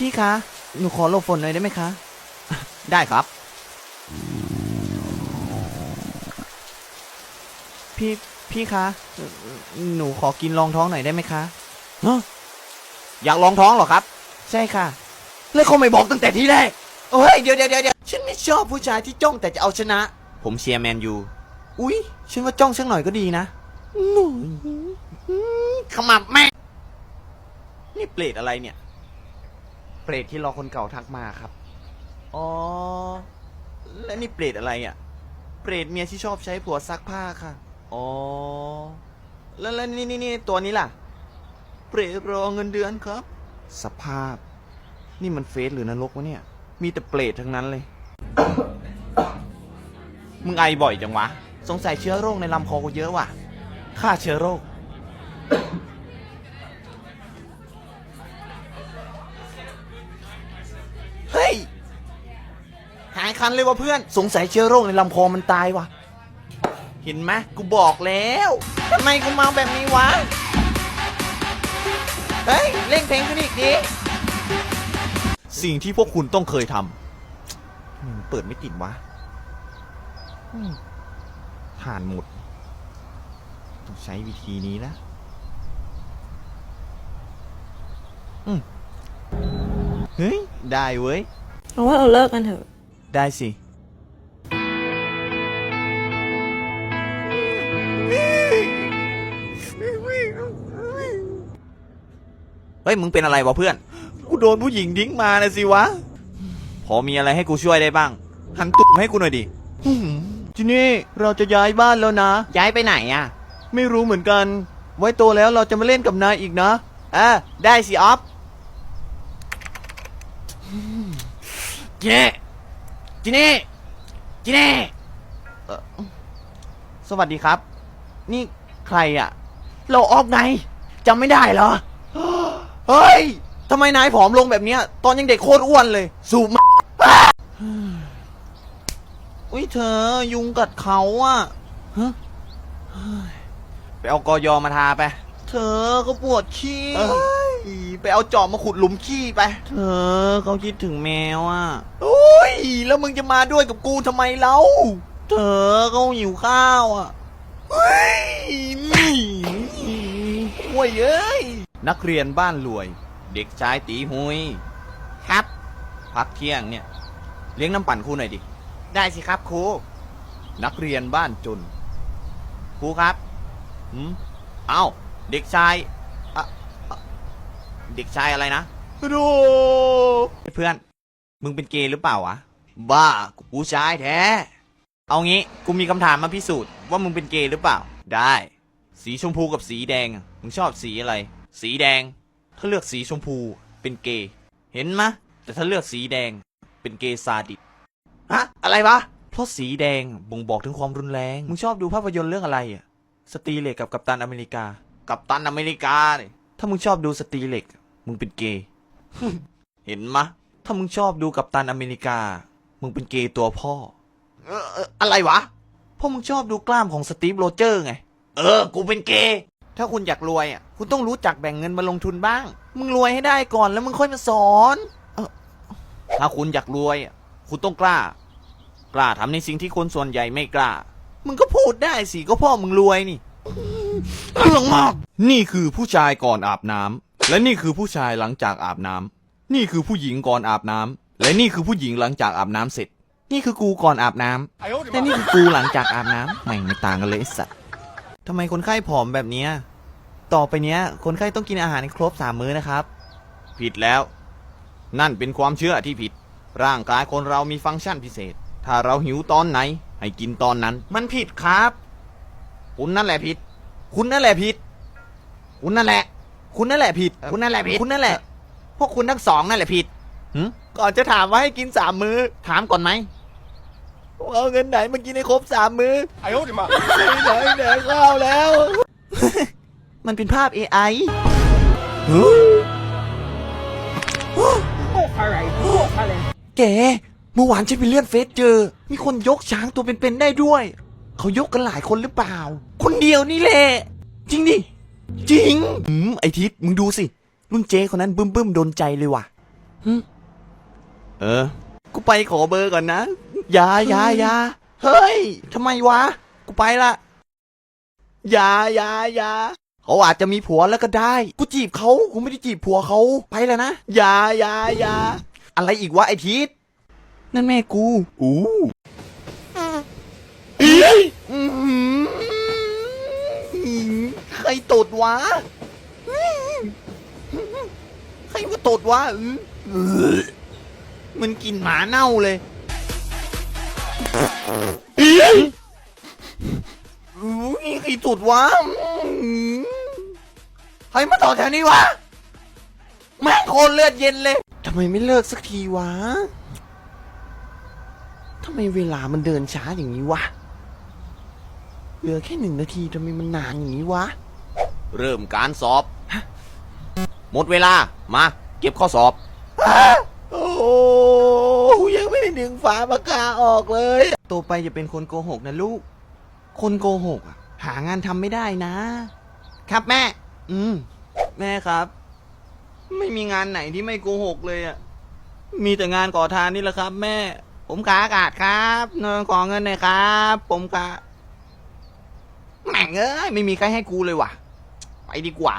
พี่คะ หนูขอหลบฝนหน่อยได้ไหมคะ ได้ครับ พี่พี่คะ หนูขอกินรองท้องหน่อยได้ไหมคะอยากลองท้องเหรอครับ ใช่ค่ะ แล้วเขาไม่บอกตั้งแต่ทีแรกโอ้ยเดี๋ยวเดี๋ยวเดี๋ยวฉันไม่ชอบผู้ชายที่จ้องแต่จะเอาชนะ ผมเชียร์แมนยู อุ๊ย ฉันว่าจ้องสักหน่อยก็ดีนะหนูขมับแม่นี่เปรตอะไรเนี่ย เปรตที่รอคนเก่าทักมาครับ อ๋อ และนี่เปรตอะไรอะ เปรตเมียที่ชอบใช้ผัวซักผ้าค่ะ อ๋อ แล้วแล้วนี่นี่นี่ตัวนี้ล่ะ เปรตรอเงินเดือนครับ สภาพ นี่มันเฟซหรือนรกวะเนี่ย มีแต่เปรตทั้งนั้นเลย มึงไอบ่อยจังวะ สงสัยเชื้อโรคในลำคอกูเยอะว่ะ ฆ่าเชื้อโรค คันเลยว่ะเพื่อน สงสัยเชื้อโรคในลำคอมันตายว่ะเห็นไหมกูบอกแล้วทำไมกูเมาแบบนี้วะ เฮ้ยเร่งเพลงขึ้นอีกดิ สิ่งที่พวกคุณต้องเคยทำมันเปิดไม่ติดวะอืมผ่านหมด ต้องใช้วิธีนี้นะอืมเฮ้ย ได้เว้ย เอาว่าเราเลิกกันเถอะ ได้สิ เฮ้ย มึงเป็นอะไรวะเพื่อน กูโดนผู้หญิงทิ้งมานะสิวะ พอมีอะไรให้กูช่วยได้บ้าง หันตุ่มให้กูหน่อยดิทีนี่เราจะย้ายบ้านแล้วนะ ย้ายไปไหนอะ ไม่รู้เหมือนกัน ไว้โตแล้วเราจะมาเล่นกับนายอีกนะอะได้สิออฟ จีเน่จีเน่จีเน่สวัสดีครับ นี่ใครอะเราออฟไงจำไม่ได้เหรอ เฮ้ยทำไมนายผอมลงแบบเนี้ย ตอนยังเด็กโคตรอ้วนเลย สูบมา อุ้ยเธอ ยุงกัดเขาอะฮะไปเอากอยอมาทาไป เธอเขาปวดขี้เอ้ไปเอาจอบมาขุดหลุมขี้ไป เธอเขาคิดถึงแมวอะ โอ้ย แล้วมึงจะมาด้วยกับกูทำไมเล่าเธอเขาหิวข้าวอะเฮ้ยนี่ห่วยเอ้ย นักเรียนบ้านรวย เด็กชายตีหุย ครับ พักเที่ยงเนี่ย เลี้ยงน้ำปั่นครูหน่อยดิ ได้สิครับครู นักเรียนบ้านจน ครูครับหืม เอ้า เด็กชายอะอะเด็กชายอะไรนะดูเพื่อน มึงเป็นเกย์หรือเปล่าวะ บ้า กูชายแท้ เอางี้ กูมีคำถามมาพิสูจน์ว่ามึงเป็นเกย์หรือเปล่า ได้ สีชมพูกับสีแดงอะมึงชอบสีอะไร สีแดง ถ้าเลือกสีชมพูเป็นเกย์ เห็นมะ แต่ถ้าเลือกสีแดงเป็นเกย์ซาดิสฮะ อะไรวะ เพราะสีแดงบ่งบอกถึงความรุนแรง มึงชอบดูภาพยนตร์เรื่องอะไรอะสตรีเหล็กกับกัปตันอเมริกา กับตันอเมริกาเนี่ยถ้ามึงชอบดูสตรีเหล็ก มึงเป็นเกย์ เห็นมะ ถ้ามึงชอบดูกัปตันอเมริกา มึงเป็นเกย์ตัวพ่อ เออเอออะไรวะเพราะมึงชอบดูกล้ามของสตีฟโรเจอร์ไง เออ กูเป็นเกย์ ถ้าคุณอยากรวยอะ คุณต้องรู้จักแบ่งเงินมาลงทุนบ้าง มึงรวยให้ได้ก่อนแล้วมึงค่อยมาสอนถ้าคุณอยากรวยอะคุณต้องกล้า กล้าทำในสิ่งที่คนส่วนใหญ่ไม่กล้า มึงก็พูดได้สิ ก็พ่อมึงรวยนี่ เรื่องมาก นี่คือผู้ชายก่อนอาบน้ำและนี่คือผู้ชายหลังจากอาบน้ำนี่คือผู้หญิงก่อนอาบน้ำและนี่คือผู้หญิงหลังจากอาบน้ำเสร็จ นี่คือกูก่อนอาบน้ำและนี่คือกูหลังจากอาบน้ำไม่งไม่ต่างกันเลยไอ้สัสทำไมคนไข้ผอมแบบเนี้ยต่อไปเนี้ย คนไข้ต้องกินอาหารให้ครบสามมื้อนะครับ ผิดแล้ว นั่นเป็นความเชื่อที่ผิด ร่างกายคนเรามีฟังก์ชันพิเศษ ถ้าเราหิวตอนไหน ให้กินตอนนั้น มันผิดครับ คุณนั่นแหละผิด คุณนั่นแหละผิด คุณนั่นแหละ คุณนั่นแหละผิด คุณนั่นแหละผิด คุณนั่นแหละ พวกคุณทั้งสองนั่นแหละผิดหึก่อนจะถามว่าให้กินสามมื้อ ถามก่อนไหมเอาเงินไหนมากินให้ครบสามมื้อไอ้โอ้ดิมาไหนแดกข้าวแล้ว มันเป็นภาพ AI แก เมื่อวานฉันไปเลื่อนเฟซเจอ มีคนยกช้างตัวเป็นๆได้ด้วย เขายกกันหลายคนหรือเปล่า คนเดียวนี่แหละ จริงดิ จริงอืมไอทิศมึงดูสิ รุ่นเจคนนั้นบึ้มบึ้มๆโดนใจเลยว่ะเออ กูไปขอเบอร์ก่อนนะอย่าอย่าอย่าเฮ้ยทำไมวะ กูไปละอย่าอย่าอย่าเขาอาจจะมีผัวแล้วก็ได้ กูจีบเขากูไม่ได้จีบผัวเขาไปแล้วนะอย่าอย่าอย่าอะไรอีกวะไอทิศนั่นแม่กู อู้ อื้อหือใครตดวะใครมาตดวะอื้อมันกินหมาเน่าเลยอุ้ยใครตดวะอื้อใครมาตดแถวนี้วะ แม่งโคนเลือดเย็นเลย ทำไมไม่เลิกสักทีวะ ทำไมเวลามันเดินช้าอย่างนี้วะ เหลือแค่หนึ่งนาทีทำไมมันนานอย่างนี้วะ เริ่มการสอบ หมดเวลา มา เก็บข้อสอบ โอ้ยังไม่ได้ดึงฝาปากกาออกเลย โตไปจะเป็นคนโกหกนะลูก คนโกหกอะหางานทำไม่ได้นะ ครับแม่ อืม แม่ครับ ไม่มีงานไหนที่ไม่โกหกเลยอะมีแต่งานก่อทานนี่แหละครับ แม่ ผมขาอากาศครับเงินขอเงินหน่อยครับ ผมขา แม่งเอ้ยไม่มีใครให้กูเลยว่ะ ไปดีกว่า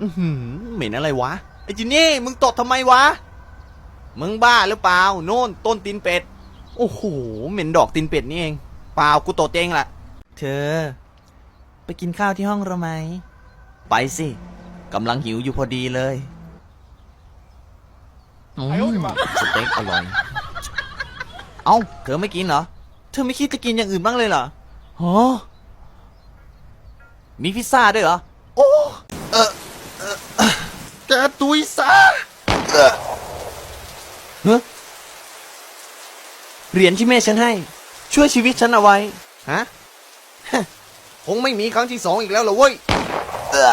อือหือเหม็นอะไรวะไอ้จินนี่มึงตดทำไมวะ มึงบ้าหรือเปล่า โน่นต้นตีนเป็ด โอ้โหเหม็นดอกตีนเป็ดนี่เอง เปล่ากูตดเองแหละเธอ ไปกินข้าวที่ห้องเราไหม ไปสิกำลังหิวอยู่พอดีเลยอืมสเต็กอร่อย เอ้า เธอไม่กินเหรอ เธอไม่คิดจะกินอย่างอื่นบ้างเลยเหรอฮะมีพิซซ่าด้วยเหรอ โอ้เออเออเอ่อแกตุยซะเอ่อฮะเหรียญที่แม่ฉันให้ ช่วยชีวิตฉันเอาไว้ฮะฮะ คงไม่มีครั้งที่สองอีกแล้วเหรอเว้ยเออ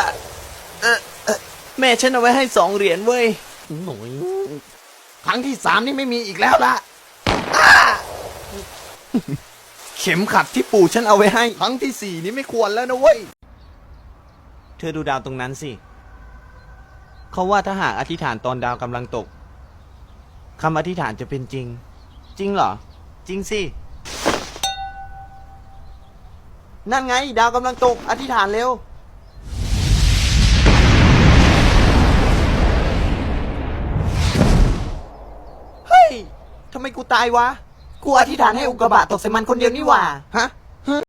เออเอ่อแม่ฉันเอาไว้ให้สองเหรียญเว้ยหน่อยครั้งที่สามนี่ไม่มีอีกแล้วล่ะอ้า เข็มขัดที่ปู่ฉันเอาไว้ให้ ครั้งที่สี่นี่ไม่ควรแล้วนะเว้ย เธอดูดาวตรงนั้นสิ เขาว่าถ้าหากอธิษฐานตอนดาวกำลังตกคำอธิษฐานจะเป็นจริง จริงเหรอ จริงสิ นั่นไง ดาวกำลังตก อธิษฐานเร็ว เฮ้ยทำไมกูตายวะ กูอธิษฐานให้อุกกาบาตตกใส่มันคนเดียวนี่หว่า ฮะ